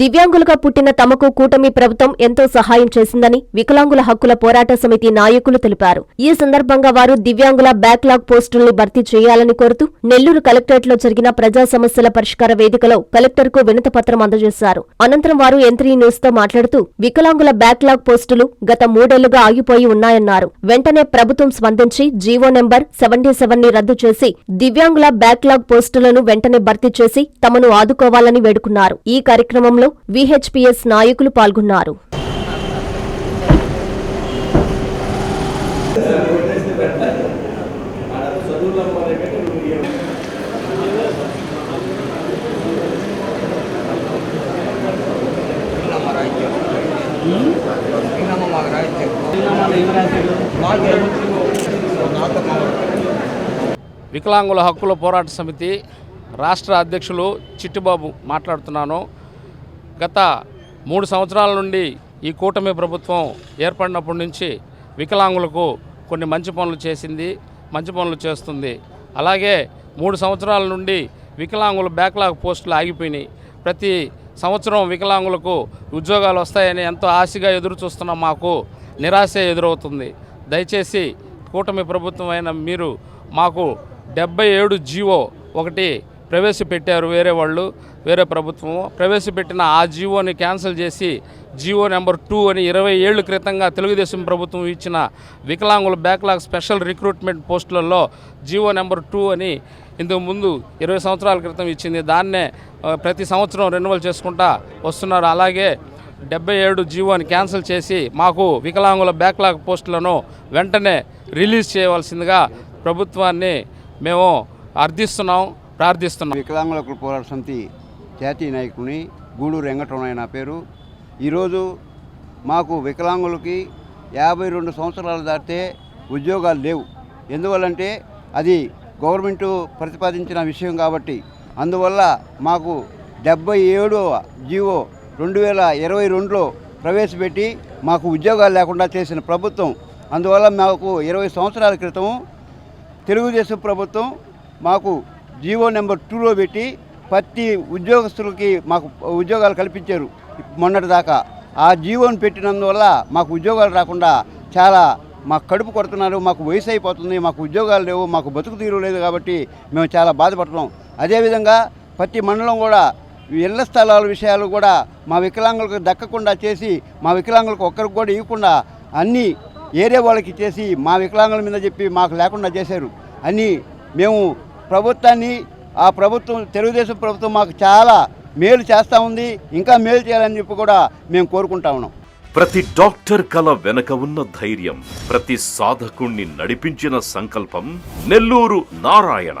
దివ్యాంగులుగా పుట్టిన తమకు కూటమి ప్రభుత్వం ఎంతో సహాయం చేసిందని వికలాంగుల హక్కుల పోరాట సమితి నాయకులు తెలిపారు. ఈ సందర్భంగా వారు దివ్యాంగుల బ్యాక్లాగ్ పోస్టుల్ని భర్తీ చేయాలని కోరుతూ నెల్లూరు కలెక్టరేట్లో జరిగిన ప్రజా సమస్యల పరిష్కార వేదికలో కలెక్టర్కు వినతపత్రం అందజేశారు. అనంతరం వారు ఎంత్రీ న్యూస్తో మాట్లాడుతూ వికలాంగుల బ్యాక్లాగ్ పోస్టులు గత మూడేళ్ళుగా ఆగిపోయి ఉన్నాయన్నారు. వెంటనే ప్రభుత్వం స్పందించి జీవో నెంబర్ సెవెంటీ సెవెన్ని రద్దు చేసి దివ్యాంగుల బ్యాక్లాగ్ పోస్టులను వెంటనే భర్తీ చేసి తమను ఆదుకోవాలని వేడుకున్నారు. ఈ కార్యక్రమంలో విహెచ్పిఎస్ నాయకులు పాల్గొన్నారు. వికలాంగుల హక్కుల పోరాట సమితి రాష్ట్ర అధ్యక్షులు చిట్టిబాబు మాట్లాడుతున్నాను. గత మూడు సంవత్సరాల నుండి ఈ కూటమి ప్రభుత్వం ఏర్పడినప్పటి నుంచి వికలాంగులకు కొన్ని మంచి పనులు చేసింది మంచి పనులు చేస్తుంది. అలాగే మూడు సంవత్సరాల నుండి వికలాంగులు బ్యాక్లాగ్ పోస్టులు ఆగిపోయినాయి. ప్రతి సంవత్సరం వికలాంగులకు ఉద్యోగాలు వస్తాయని ఎంతో ఆశగా ఎదురు చూస్తున్న మాకు నిరాశ ఎదురవుతుంది. దయచేసి కూటమి ప్రభుత్వం అయిన మీరు మాకు డెబ్బై ఏడు జీవో ఒకటి ప్రవేశపెట్టారు వేరే వాళ్ళు వేరే ప్రభుత్వము. ప్రవేశపెట్టిన ఆ జీవోని క్యాన్సిల్ చేసి జీవో నెంబర్ టూ అని ఇరవై ఏళ్ళ క్రితంగా తెలుగుదేశం ప్రభుత్వం ఇచ్చిన వికలాంగుల బ్యాక్లాగ్ స్పెషల్ రిక్రూట్మెంట్ పోస్టులలో జీవో నెంబర్ టూ అని ఇంతకు ముందు ఇరవై సంవత్సరాల క్రితం ఇచ్చింది. దాన్నే ప్రతి సంవత్సరం రెన్యువల్ చేసుకుంటా వస్తున్నారు. అలాగే డెబ్బై ఏడు జీవోని క్యాన్సిల్ చేసి మాకు వికలాంగుల బ్యాక్లాగ్ పోస్టులను వెంటనే రిలీజ్ చేయవలసిందిగా ప్రభుత్వాన్ని మేము అర్థిస్తున్నాం. ప్రార్థిస్తున్నాం. వికలాంగుల పోరాట సమితి జాతీయ నాయకుని గూడూరు వెంకటరమణ నా పేరు. ఈరోజు మాకు వికలాంగులకి యాభై రెండు సంవత్సరాలు దాటితే ఉద్యోగాలు లేవు. ఎందువల్లంటే అది గవర్నమెంట్ ప్రతిపాదించిన విషయం కాబట్టి. అందువల్ల మాకు డెబ్బై ఏడో జీవో రెండు వేల ఇరవై రెండులో ప్రవేశపెట్టి మాకు ఉద్యోగాలు లేకుండా చేసిన ప్రభుత్వం. అందువల్ల మాకు ఇరవై సంవత్సరాల క్రితం తెలుగుదేశం ప్రభుత్వం మాకు జీవో నెంబర్ టూలో పెట్టి ప్రతి ఉద్యోగస్తులకి మాకు ఉద్యోగాలు కల్పించారు మొన్నటి దాకా ఆ జీవోని పెట్టినందువల్ల మాకు ఉద్యోగాలు రాకుండా చాలా మాకు కడుపు కొడుతున్నారు మాకు వయసు అయిపోతుంది మాకు ఉద్యోగాలు లేవు మాకు బతుకు తీరు లేదు కాబట్టి మేము చాలా బాధపడుతున్నాం. అదేవిధంగా ప్రతి మండలం కూడా ఇళ్ళ స్థలాల విషయాలు కూడా మా వికలాంగులకు దక్కకుండా చేసి మా వికలాంగులకు ఒక్కరికి కూడా ఇవ్వకుండా అన్నీ ఏరియా వాళ్ళకి చేసి మా వికలాంగుల మీద చెప్పి మాకు లేకుండా చేశారు. అని మేము ప్రభుత్వాన్ని ఆ ప్రభుత్వం తెలుగుదేశం ప్రభుత్వం మాకు చాలా మేలు చేస్తూ ఉంది. ఇంకా మేలు చేయాలని చెప్పి కూడా మేము కోరుకుంటా ఉన్నాం. ప్రతి డాక్టర్ కల వెనక ఉన్న ధైర్యం ప్రతి సాధకుణ్ణి నడిపించిన సంకల్పం నెల్లూరు నారాయణ.